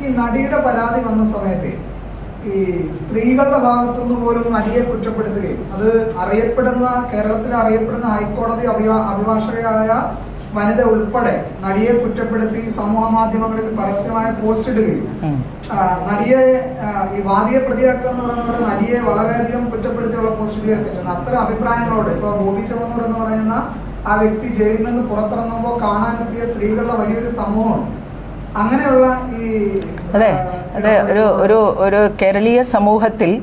ഈ നടിയുടെ പരാതി വന്ന സമയത്ത് ഈ സ്ത്രീകളുടെ ഭാഗത്തുനിന്ന് പോലും നടിയെ കുറ്റപ്പെടുത്തുകയും അത് അറിയപ്പെടുന്ന കേരളത്തിൽ അറിയപ്പെടുന്ന ഹൈക്കോടതി അഭിഭാ അഭിഭാഷകയായ വനിത ഉൾപ്പെടെ നടിയെ കുറ്റപ്പെടുത്തി സമൂഹ മാധ്യമങ്ങളിൽ പരസ്യമായ പോസ്റ്റ് ഇടുകയും നടിയെ ഈ വാദിയെ പ്രതിയാക്കുക എന്ന് പറയുന്നത് നടിയെ വളരെയധികം കുറ്റപ്പെടുത്തിയുള്ള പോസ്റ്റ് ഇടുകയൊക്കെ ചെയ്യുന്നു. അത്തരം അഭിപ്രായങ്ങളോട് ഇപ്പൊ ബോബി ചെമ്മന്നൂർ എന്ന് പറയുന്ന ആ വ്യക്തി ജയിലിൽ നിന്ന് പുറത്തിറങ്ങുമ്പോൾ കാണാനെത്തിയ സ്ത്രീകളുടെ വലിയൊരു സമൂഹം. അങ്ങനെയുള്ള ഈ അതെ അതെ ഒരു ഒരു ഒരു കേരളീയ സമൂഹത്തിൽ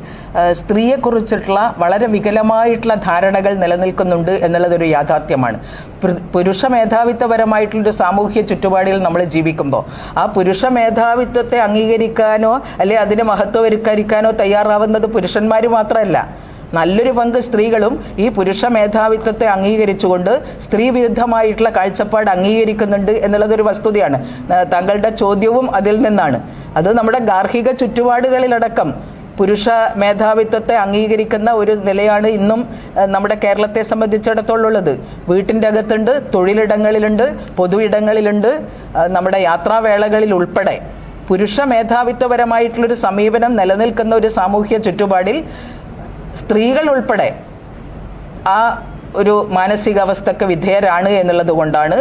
സ്ത്രീയെക്കുറിച്ചിട്ടുള്ള വളരെ വികലമായിട്ടുള്ള ധാരണകൾ നിലനിൽക്കുന്നുണ്ട് എന്നുള്ളതൊരു യാഥാർത്ഥ്യമാണ്. പ്ര- പുരുഷ മേധാവിത്വപരമായിട്ടുള്ളൊരു സാമൂഹ്യ ചുറ്റുപാടിൽ നമ്മൾ ജീവിക്കുമ്പോൾ ആ പുരുഷ മേധാവിത്വത്തെ അംഗീകരിക്കാനോ അല്ലെ അതിനെ മഹത്വവൽക്കരിക്കാനോ തയ്യാറാവുന്നത് പുരുഷന്മാർ മാത്രമല്ല നല്ലൊരു പങ്ക് സ്ത്രീകളും ഈ പുരുഷ മേധാവിത്വത്തെ അംഗീകരിച്ചുകൊണ്ട് സ്ത്രീ വിരുദ്ധമായിട്ടുള്ള കാഴ്ചപ്പാട് അംഗീകരിക്കുന്നുണ്ട് എന്നുള്ളതൊരു വസ്തുതയാണ്. താങ്കളുടെ ചോദ്യവും അതിൽ നിന്നാണ്. അത് നമ്മുടെ ഗാർഹിക ചുറ്റുപാടുകളിലടക്കം പുരുഷ മേധാവിത്വത്തെ അംഗീകരിക്കുന്ന ഒരു നിലയാണ് ഇന്നും നമ്മുടെ കേരളത്തെ സംബന്ധിച്ചിടത്തോളം ഉള്ളത് വീട്ടിന്റെ അകത്തുണ്ട് തൊഴിലിടങ്ങളിലുണ്ട് പൊതു ഇടങ്ങളിലുണ്ട് നമ്മുടെ യാത്രാവേളകളിൽ ഉൾപ്പെടെ. പുരുഷ മേധാവിത്വപരമായിട്ടുള്ളൊരു സമീപനം നിലനിൽക്കുന്ന ഒരു സാമൂഹ്യ ചുറ്റുപാടിൽ സ്ത്രീകൾ ഉൾപ്പെടെ ആ ഒരു മാനസികാവസ്ഥക്ക് വിധേയരാണ് എന്നുള്ളത് കൊണ്ടാണ്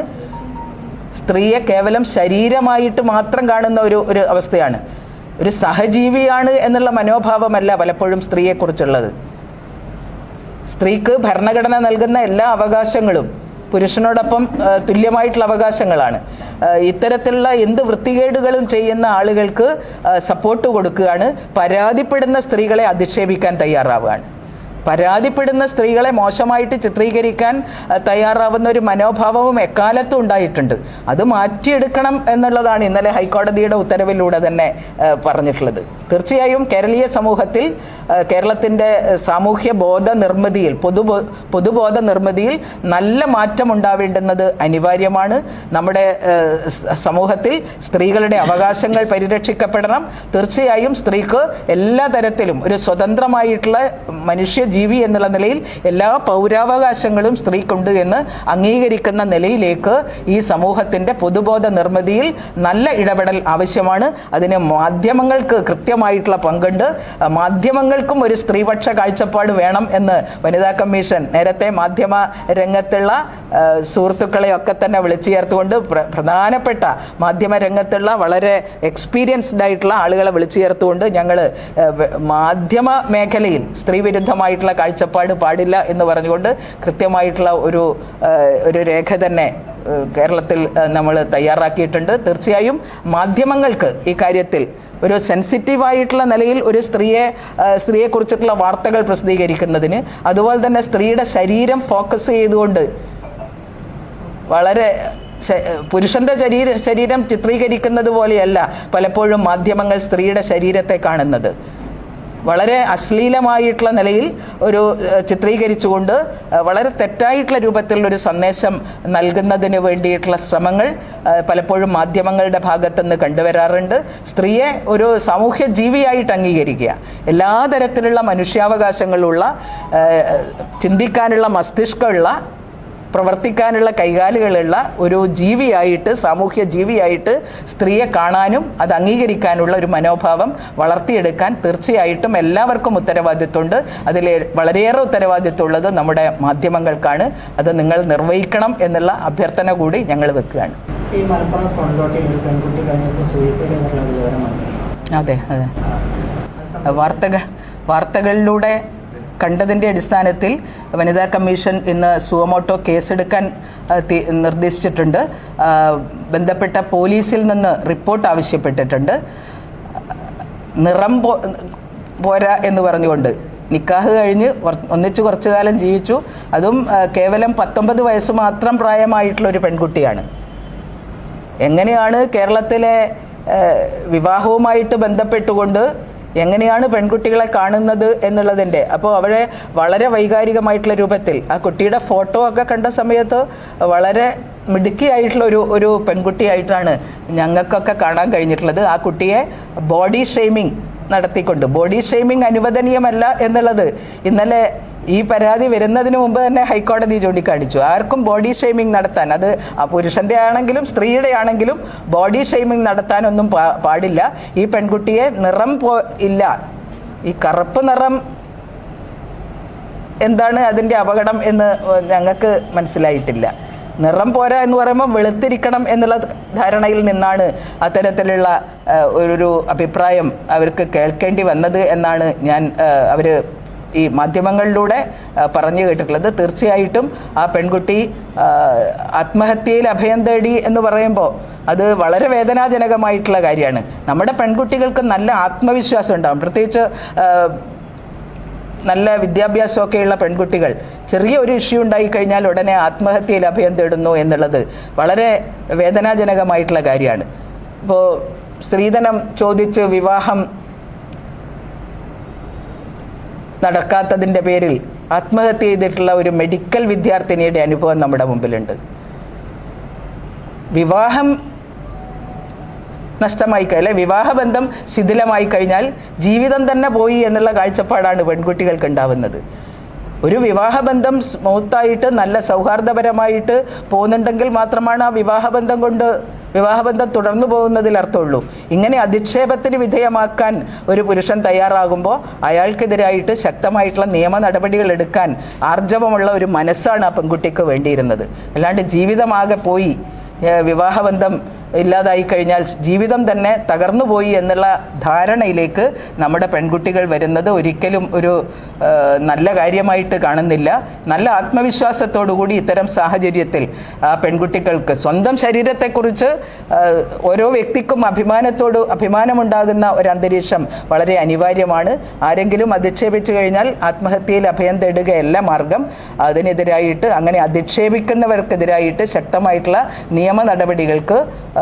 സ്ത്രീയെ കേവലം ശരീരമായിട്ട് മാത്രം കാണുന്ന ഒരു ഒരു അവസ്ഥയാണ്. ഒരു സഹജീവിയാണ് എന്നുള്ള മനോഭാവമല്ല പലപ്പോഴും സ്ത്രീയെക്കുറിച്ചുള്ളത്. സ്ത്രീക്ക് ഭരണഘടന നൽകുന്ന എല്ലാ അവകാശങ്ങളും പുരുഷനോടൊപ്പം തുല്യമായിട്ടുള്ള അവകാശങ്ങളാണ്. ഇത്തരത്തിലുള്ള എന്ത് വൃത്തികേടുകളും ചെയ്യുന്ന ആളുകൾക്ക് സപ്പോർട്ട് കൊടുക്കുകയാണ്. പരാതിപ്പെടുന്ന സ്ത്രീകളെ അധിക്ഷേപിക്കാൻ തയ്യാറാവുകയാണ്. പരാതിപ്പെടുന്ന സ്ത്രീകളെ മോശമായിട്ട് ചിത്രീകരിക്കാൻ തയ്യാറാവുന്ന ഒരു മനോഭാവവും എക്കാലത്തും ഉണ്ടായിട്ടുണ്ട്. അത് മാറ്റിയെടുക്കണം എന്നുള്ളതാണ് ഇന്നലെ ഹൈക്കോടതിയുടെ ഉത്തരവിലൂടെ തന്നെ പറഞ്ഞിട്ടുള്ളത്. തീർച്ചയായും കേരളീയ സമൂഹത്തിൽ കേരളത്തിന്റെ സാമൂഹ്യ ബോധ നിർമ്മിതിയിൽ പൊതുബോ പൊതുബോധ നിർമ്മിതിയിൽ നല്ല മാറ്റം ഉണ്ടാവേണ്ടുന്നത് അനിവാര്യമാണ്. നമ്മുടെ സമൂഹത്തിൽ സ്ത്രീകളുടെ അവകാശങ്ങൾ പരിരക്ഷിക്കപ്പെടണം. തീർച്ചയായും സ്ത്രീക്ക് എല്ലാ തരത്തിലും ഒരു സ്വതന്ത്രമായിട്ടുള്ള മനുഷ്യ ജീവി എന്നുള്ള നിലയിൽ എല്ലാ പൗരാവകാശങ്ങളും സ്ത്രീക്കുണ്ട് എന്ന് അംഗീകരിക്കുന്ന നിലയിലേക്ക് ഈ സമൂഹത്തിന്റെ പൊതുബോധ നിർമ്മിതിയിൽ നല്ല ഇടപെടൽ ആവശ്യമാണ്. അതിന് മാധ്യമങ്ങൾക്ക് കൃത്യമായിട്ടുള്ള പങ്കുണ്ട്. മാധ്യമങ്ങൾക്കും ഒരു സ്ത്രീപക്ഷ കാഴ്ചപ്പാട് വേണം എന്ന് വനിതാ കമ്മീഷൻ നേരത്തെ മാധ്യമ രംഗത്തുള്ള സുഹൃത്തുക്കളെ ഒക്കെ തന്നെ വിളിച്ചു ചേർത്തുകൊണ്ട് പ്ര- പ്രധാനപ്പെട്ട മാധ്യമ രംഗത്തുള്ള വളരെ എക്സ്പീരിയൻസ്ഡ് ആയിട്ടുള്ള ആളുകളെ വിളിച്ചു ചേർത്തുകൊണ്ട് ഞങ്ങൾ മാധ്യമ മേഖലയിൽ സ്ത്രീ വിരുദ്ധമായിട്ടുള്ള കാഴ്ചപ്പാട് പാടില്ല എന്ന് പറഞ്ഞുകൊണ്ട് കൃത്യമായിട്ടുള്ള ഒരു ഒരു രേഖ തന്നെ കേരളത്തിൽ നമ്മൾ തയ്യാറാക്കിയിട്ടുണ്ട്. തീർച്ചയായും മാധ്യമങ്ങൾക്ക് ഈ കാര്യത്തിൽ ഒരു സെൻസിറ്റീവായിട്ടുള്ള നിലയിൽ ഒരു സ്ത്രീയെ സ്ത്രീയെക്കുറിച്ചിട്ടുള്ള വാർത്തകൾ പ്രസിദ്ധീകരിക്കുന്നതിന് അതുപോലെ തന്നെ സ്ത്രീയുടെ ശരീരം ഫോക്കസ് ചെയ്തുകൊണ്ട് വളരെ പുരുഷന്റെ ശരീര ശരീരം ചിത്രീകരിക്കുന്നത് പോലെയല്ല പലപ്പോഴും മാധ്യമങ്ങൾ സ്ത്രീയുടെ ശരീരത്തെ കാണുന്നത്. വളരെ അശ്ലീലമായിട്ടുള്ള നിലയിൽ ഒരു ചിത്രീകരിച്ചുകൊണ്ട് വളരെ തെറ്റായിട്ടുള്ള രൂപത്തിലുള്ള ഒരു സന്ദേശം നൽകുന്നതിന് വേണ്ടിയിട്ടുള്ള ശ്രമങ്ങൾ പലപ്പോഴും മാധ്യമങ്ങളുടെ ഭാഗത്തുനിന്ന് കണ്ടുവരാറുണ്ട്. സ്ത്രീയെ ഒരു സാമൂഹ്യ ജീവിയായിട്ട് അംഗീകരിക്കുക. എല്ലാ തരത്തിലുള്ള മനുഷ്യാവകാശങ്ങളുള്ള ചിന്തിക്കാനുള്ള മസ്തിഷ്കമുള്ള പ്രവർത്തിക്കാനുള്ള കൈകാലുകളുള്ള ഒരു ജീവിയായിട്ട് സാമൂഹ്യ ജീവിയായിട്ട് സ്ത്രീയെ കാണാനും അത് അംഗീകരിക്കാനുള്ള ഒരു മനോഭാവം വളർത്തിയെടുക്കാൻ തീർച്ചയായിട്ടും എല്ലാവർക്കും ഉത്തരവാദിത്വമുണ്ട്. അതിൽ വളരെയേറെ ഉത്തരവാദിത്വമുള്ളത് നമ്മുടെ മാധ്യമങ്ങൾക്കാണ്. അത് നിങ്ങൾ നിർവഹിക്കണം എന്നുള്ള അഭ്യർത്ഥന കൂടി ഞങ്ങൾ വെക്കുകയാണ്. ഈ മലപ്പുറം കൊണ്ടോട്ടിയിൽ ഒരു പെൺകുട്ടി കഴിഞ്ഞ ദിവസം സൂയിസൈഡ് എന്നുള്ള വിവരം അതെ അതെ. വാർത്തകൾ വാർത്തകളിലൂടെ കണ്ടതിന്റെ അടിസ്ഥാനത്തിൽ വനിതാ കമ്മീഷൻ ഇന്ന് സുവമോട്ടോ കേസെടുക്കാൻ നിർദ്ദേശിച്ചിട്ടുണ്ട്. ബന്ധപ്പെട്ട പോലീസിൽ നിന്ന് റിപ്പോർട്ട് ആവശ്യപ്പെട്ടിട്ടുണ്ട്. നിറം പോരാ എന്ന് പറഞ്ഞുകൊണ്ട്. നിക്കാഹ് കഴിഞ്ഞ് ഒന്നിച്ച് കുറച്ചു കാലം ജീവിച്ചു. അതും കേവലം പത്തൊമ്പത് വയസ്സ് മാത്രം പ്രായമായിട്ടുള്ള ഒരു പെൺകുട്ടിയാണ്. എങ്ങനെയാണ് കേരളത്തിലെ വിവാഹവുമായിട്ട് ബന്ധപ്പെട്ടുകൊണ്ട് എങ്ങനെയാണ് പെൺകുട്ടികളെ കാണുന്നത് എന്നുള്ളതിന്റെ. അപ്പോൾ അവരെ വളരെ വൈകാരികമായിട്ടുള്ള രൂപത്തിൽ ആ കുട്ടിയുടെ ഫോട്ടോ ഒക്കെ കണ്ട സമയത്ത് വളരെ മിടുക്കിയായിട്ടുള്ള ഒരു ഒരു പെൺകുട്ടിയായിട്ടാണ് ഞങ്ങൾക്കൊക്കെ കാണാൻ കഴിഞ്ഞിട്ടുള്ളത്. ആ കുട്ടിയെ ബോഡി ഷെയ്മിങ് നടത്തിക്കൊണ്ട് ബോഡി ഷെയ്മിങ് അനുവദനീയമല്ല എന്നുള്ളത് ഇന്നലെ ഈ പരാതി വരുന്നതിന് മുമ്പ് തന്നെ ഹൈക്കോടതി ചൂണ്ടിക്കാണിച്ചു. ആർക്കും ബോഡി ഷെയ്മിങ് നടത്താൻ അത് പുരുഷന്റെ ആണെങ്കിലും സ്ത്രീയുടെ ആണെങ്കിലും ബോഡി ഷെയ്മിങ് നടത്താനൊന്നും പാടില്ല. ഈ പെൺകുട്ടിയെ നിറം പോ ഇല്ല. ഈ കറുപ്പ് നിറം എന്താണ് അതിന്റെ അപകടം എന്ന് ഞങ്ങൾക്ക് മനസ്സിലായിട്ടില്ല. നിറം പോരാ എന്ന് പറയുമ്പോൾ വെളുത്തിരിക്കണം എന്നുള്ള ധാരണയിൽ നിന്നാണ് അത്തരത്തിലുള്ള ഒരു അഭിപ്രായം അവർക്ക് കേൾക്കേണ്ടി വന്നത് എന്നാണ് ഞാൻ അവർ ഈ മാധ്യമങ്ങളിലൂടെ പറഞ്ഞു കേട്ടിട്ടുള്ളത്. തീർച്ചയായിട്ടും ആ പെൺകുട്ടി ആത്മഹത്യയിൽ അഭയം തേടി എന്ന് പറയുമ്പോൾ അത് വളരെ വേദനാജനകമായിട്ടുള്ള കാര്യമാണ്. നമ്മുടെ പെൺകുട്ടികൾക്ക് നല്ല ആത്മവിശ്വാസം ഉണ്ടാകും പ്രത്യേകിച്ച് നല്ല വിദ്യാഭ്യാസമൊക്കെയുള്ള പെൺകുട്ടികൾ ചെറിയ ഒരു ഇഷ്യൂ ഉണ്ടായി കഴിഞ്ഞാൽ ഉടനെ ആത്മഹത്യയിൽ അഭയം തേടുന്നു എന്നുള്ളത് വളരെ വേദനാജനകമായിട്ടുള്ള കാര്യമാണ്. ഇപ്പോൾ സ്ത്രീധനം ചോദിച്ച് വിവാഹം നടക്കാത്തതിന്റെ പേരിൽ ആത്മഹത്യ ചെയ്തിട്ടുള്ള ഒരു മെഡിക്കൽ വിദ്യാർത്ഥിനിയുടെ അനുഭവം നമ്മുടെ മുമ്പിലുണ്ട്. വിവാഹം നഷ്ടമായി അല്ലെ? വിവാഹബന്ധം ശിഥിലമായി കഴിഞ്ഞാൽ ജീവിതം തന്നെ പോയി എന്നുള്ള കാഴ്ചപ്പാടാണ് പെൺകുട്ടികൾക്ക് ഉണ്ടാവുന്നത്. ഒരു വിവാഹബന്ധം സ്മൂത്തായിട്ട് നല്ല സൗഹാർദ്ദപരമായിട്ട് പോകുന്നുണ്ടെങ്കിൽ മാത്രമാണ് ആ വിവാഹബന്ധം കൊണ്ട് വിവാഹബന്ധം തുടർന്നു പോകുന്നതിൽ അർത്ഥമുള്ളൂ. ഇങ്ങനെ അധിക്ഷേപത്തിന് വിധേയമാക്കാൻ ഒരു പുരുഷൻ തയ്യാറാകുമ്പോൾ അയാൾക്കെതിരായിട്ട് ശക്തമായിട്ടുള്ള നിയമ നടപടികൾ എടുക്കാൻ ആർജവമുള്ള ഒരു മനസ്സാണ് ആ പെൺകുട്ടിക്ക് വേണ്ടിയിരുന്നത്. അല്ലാണ്ട് ജീവിതമാകെ പോയി വിവാഹബന്ധം ഇല്ലാതായി കഴിഞ്ഞാൽ ജീവിതം തന്നെ തകർന്നു പോയി എന്നുള്ള ധാരണയിലേക്ക് നമ്മുടെ പെൺകുട്ടികൾ വരുന്നത് ഒരിക്കലും ഒരു നല്ല കാര്യമായിട്ട് കാണുന്നില്ല. നല്ല ആത്മവിശ്വാസത്തോടു കൂടി ഇത്തരം സാഹചര്യത്തിൽ ആ പെൺകുട്ടികൾക്ക് സ്വന്തം ശരീരത്തെക്കുറിച്ച് ഓരോ വ്യക്തിക്കും അഭിമാനത്തോട് അഭിമാനമുണ്ടാകുന്ന ഒരു അന്തരീക്ഷം വളരെ അനിവാര്യമാണ്. ആരെങ്കിലും അധിക്ഷേപിച്ചു കഴിഞ്ഞാൽ ആത്മഹത്യയിൽ അഭയം തേടുകയല്ല മാർഗം. അതിനെതിരായിട്ട് അങ്ങനെ അധിക്ഷേപിക്കുന്നവർക്കെതിരായിട്ട് ശക്തമായിട്ടുള്ള നിയമ നടപടികൾക്ക്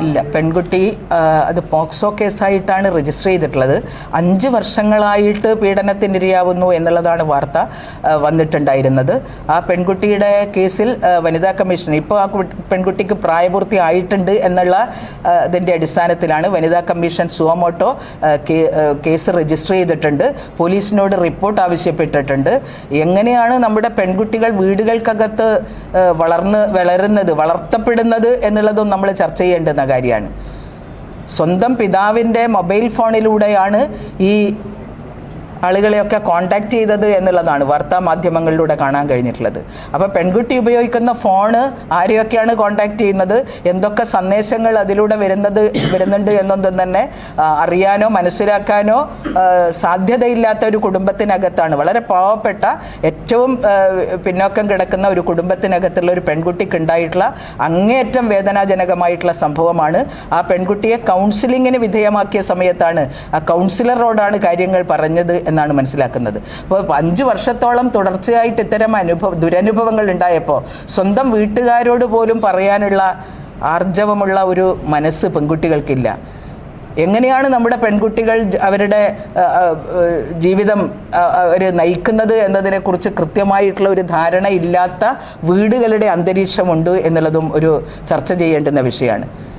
ഇല്ല. പെൺകുട്ടി അത് പോക്സോ കേസായിട്ടാണ് രജിസ്റ്റർ ചെയ്തിട്ടുള്ളത്. അഞ്ച് വർഷങ്ങളായിട്ട് പീഡനത്തിനിരയാവുന്നു എന്നുള്ളതാണ് വാർത്ത വന്നിട്ടുണ്ടായിരുന്നത്. ആ പെൺകുട്ടിയുടെ കേസിൽ വനിതാ കമ്മീഷൻ ഇപ്പോൾ ആ പെൺകുട്ടിക്ക് പ്രായപൂർത്തി ആയിട്ടുണ്ട് എന്നുള്ള ഇതിന്റെ അടിസ്ഥാനത്തിലാണ് വനിതാ കമ്മീഷൻ സുവമോട്ടോ കേസ് രജിസ്റ്റർ ചെയ്തിട്ടുണ്ട്. പോലീസിനോട് റിപ്പോർട്ട് ആവശ്യപ്പെട്ടിട്ടുണ്ട്. എങ്ങനെയാണ് നമ്മുടെ പെൺകുട്ടികൾ വീടുകൾക്കകത്ത് വളർന്ന് വളരുന്നത് വളർത്തപ്പെടുന്നത് എന്നുള്ളതും നമ്മൾ ചർച്ച ചെയ്യേണ്ടുന്ന കാര്യമാണ്. സ്വന്തം പിതാവിന്റെ മൊബൈൽ ഫോണിലൂടെയാണ് ഈ ആളുകളെയൊക്കെ കോണ്ടാക്ട് ചെയ്തത് എന്നുള്ളതാണ് വാർത്താ മാധ്യമങ്ങളിലൂടെ കാണാൻ കഴിഞ്ഞിട്ടുള്ളത്. അപ്പോൾ പെൺകുട്ടി ഉപയോഗിക്കുന്ന ഫോണ് ആരെയൊക്കെയാണ് കോണ്ടാക്ട് ചെയ്യുന്നത്? എന്തൊക്കെ സന്ദേശങ്ങൾ അതിലൂടെ വരുന്നത് വരുന്നുണ്ട് എന്നൊന്നും തന്നെ അറിയാനോ മനസ്സിലാക്കാനോ സാധ്യതയില്ലാത്ത ഒരു കുടുംബത്തിനകത്താണ്. വളരെ പാവപ്പെട്ട ഏറ്റവും പിന്നോക്കം കിടക്കുന്ന ഒരു കുടുംബത്തിനകത്തുള്ള ഒരു പെൺകുട്ടിക്ക് ഉണ്ടായിട്ടുള്ള അങ്ങേയറ്റം വേദനാജനകമായിട്ടുള്ള സംഭവമാണ്. ആ പെൺകുട്ടിയെ കൗൺസിലിങ്ങിന് വിധേയമാക്കിയ സമയത്താണ് ആ കൗൺസിലറോടാണ് കാര്യങ്ങൾ പറഞ്ഞത് എന്നാണ് മനസ്സിലാക്കുന്നത്. അപ്പോൾ അഞ്ച് വർഷത്തോളം തുടർച്ചയായിട്ട് ഇത്തരം അനുഭവ ദുരനുഭവങ്ങൾ ഉണ്ടായപ്പോൾ സ്വന്തം വീട്ടുകാരോട് പോലും പറയാനുള്ള ആർജവമുള്ള ഒരു മനസ്സ് പെൺകുട്ടികൾക്കില്ല. എങ്ങനെയാണ് നമ്മുടെ പെൺകുട്ടികൾ അവരുടെ ജീവിതം അവർ നയിക്കുന്നത് എന്നതിനെക്കുറിച്ച് കൃത്യമായിട്ടുള്ള ഒരു ധാരണ ഇല്ലാത്ത വീടുകളുടെ അന്തരീക്ഷമുണ്ട് എന്നുള്ളതും ഒരു ചർച്ച ചെയ്യേണ്ടുന്ന വിഷയമാണ്.